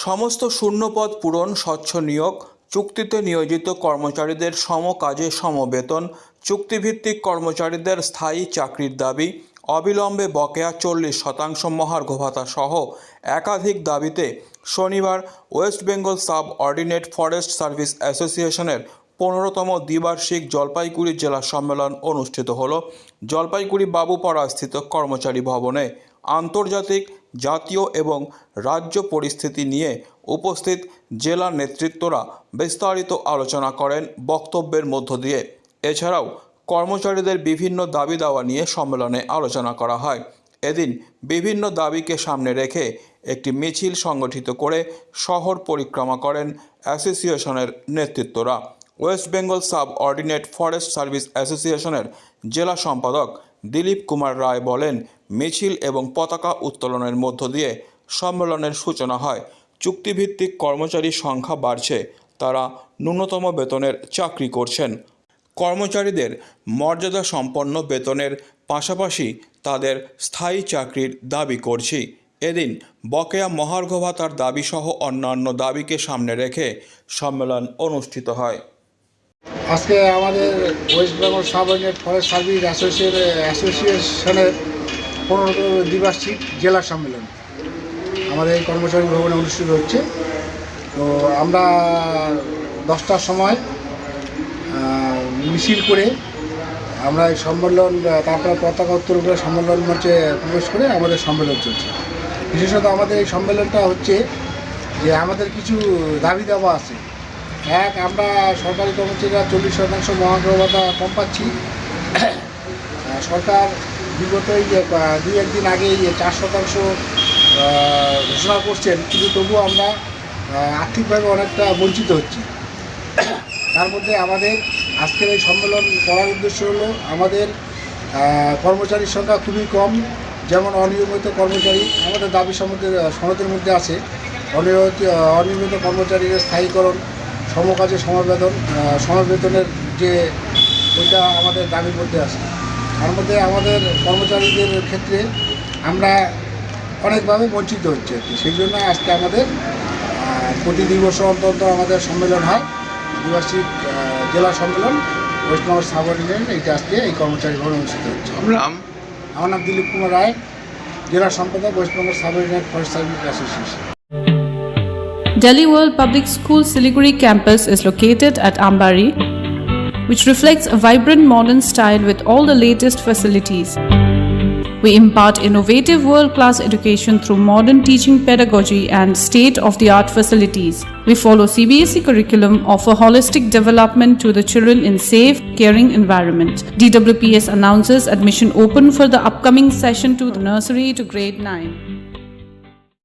সমস্ত শূন্যপদ পূরণ, স্বচ্ছ নিয়োগ, চুক্তিতে নিয়োজিত কর্মচারীদের সম কাজে সম বেতন চুক্তিভিত্তিক কর্মচারীদের স্থায়ী চাকরির দাবি, অবিলম্বে বকেয়া চল্লিশ শতাংশ মহার্ঘ ভাতা সহ একাধিক দাবিতে শনিবার West Bengal subordinate forest service অ্যাসোসিয়েশনের পনেরোতম দ্বিবার্ষিক জলপাইগুড়ি জেলা সম্মেলন অনুষ্ঠিত হল। জলপাইগুড়ি বাবুপাড়াস্থিত কর্মচারী ভবনে আন্তর্জাতিক, জাতীয় এবং রাজ্য পরিস্থিতি নিয়ে উপস্থিত জেলা নেতৃত্বরা বিস্তারিত আলোচনা করেন বক্তব্যের মধ্য দিয়ে। এছাড়াও কর্মচারীদের বিভিন্ন দাবি দাওয়া নিয়ে সম্মেলনে আলোচনা করা হয়। এদিন বিভিন্ন দাবিকে সামনে রেখে একটি মিছিল সংগঠিত করে শহর পরিক্রমা করেন অ্যাসোসিয়েশনের নেতৃত্বরা। West Bengal subordinate forest service অ্যাসোসিয়েশনের জেলা সম্পাদক দিলীপ কুমার রায় বলেন, মিছিল এবং পতাকা উত্তোলনের মধ্য দিয়ে সম্মেলনের সূচনা হয়। চুক্তিভিত্তিক কর্মচারী সংখ্যা বাড়ছে, তারা ন্যূনতম বেতনের চাকরি করছেন। কর্মচারীদের মর্যাদা সম্পন্ন বেতনের পাশাপাশি তাদের স্থায়ী চাকরির দাবি করছি। এদিন বকেয়া মহার্ঘ ভাতার দাবিসহ অন্যান্য দাবিকে সামনে রেখে সম্মেলন অনুষ্ঠিত হয়। আজকে আমাদের West Bengal sub forest service associate অ্যাসোসিয়েশনের পনেরো দ্বিবার্ষিক জেলা সম্মেলন। আমাদের এই কর্মচারী ভবনে অনুষ্ঠিত হচ্ছে। তো আমরা দশটার সময় মিছিল করে আমরা এই সম্মেলন, তারপরে পতাকা উত্তোলন করে সম্মেলন মঞ্চে প্রবেশ করে আমাদের সম্মেলন চলছে। বিশেষত আমাদের এই সম্মেলনটা হচ্ছে যে আমাদের কিছু দাবি দাবা আছে। এক আমরা সরকারি কর্মচারীরা চল্লিশ শতাংশ মহাগ্র ভাতা কম পাচ্ছি। সরকার বিগত এই যে, দুই একদিন আগে চার শতাংশ ঘোষণা করছেন কিন্তু তবুও আমরা আর্থিকভাবে অনেকটা বঞ্চিত হচ্ছি। তার মধ্যে আমাদের আজকের এই সম্মেলন করার উদ্দেশ্য হলো আমাদের কর্মচারীর সংখ্যা খুবই কম যেমন অনিয়মিত কর্মচারী আমাদের দাবি সম্বন্ধে সনদের মধ্যে আছে। অনিয়মিত অনিয়মিত কর্মচারীদের স্থায়ীকরণ সমকাজে সমবেতন আহ, সমবেতনের যে ওইটা আমাদের দাবির মধ্যে আছে। তার মধ্যে আমাদের কর্মচারীদের ক্ষেত্রে আমরা অনেকভাবে বঞ্চিত হচ্ছে আর কি। সেই জন্য আজকে আমাদের প্রতি দুই বছর অন্তর অন্তর আমাদের সম্মেলন হয় আহ, জেলা সম্মেলন ওয়েস্টবেঙ্গল সাব অর্ডিনেট এইটা আজকে এই কর্মচারী ভবনে অনুষ্ঠিত হচ্ছে। আমার নাম দিলীপ কুমার রায় জেলা সম্পাদক West Bengal subordinate forest service association. Delhi World Public School Siliguri campus is located at Ambari, which reflects a vibrant modern style with all the latest facilities. We impart innovative world class education through modern teaching pedagogy and state of the art facilities. We follow CBSE curriculum, offer holistic development to the children in safe, caring environment. DWPS announces admission open for the upcoming session to the nursery to grade 9.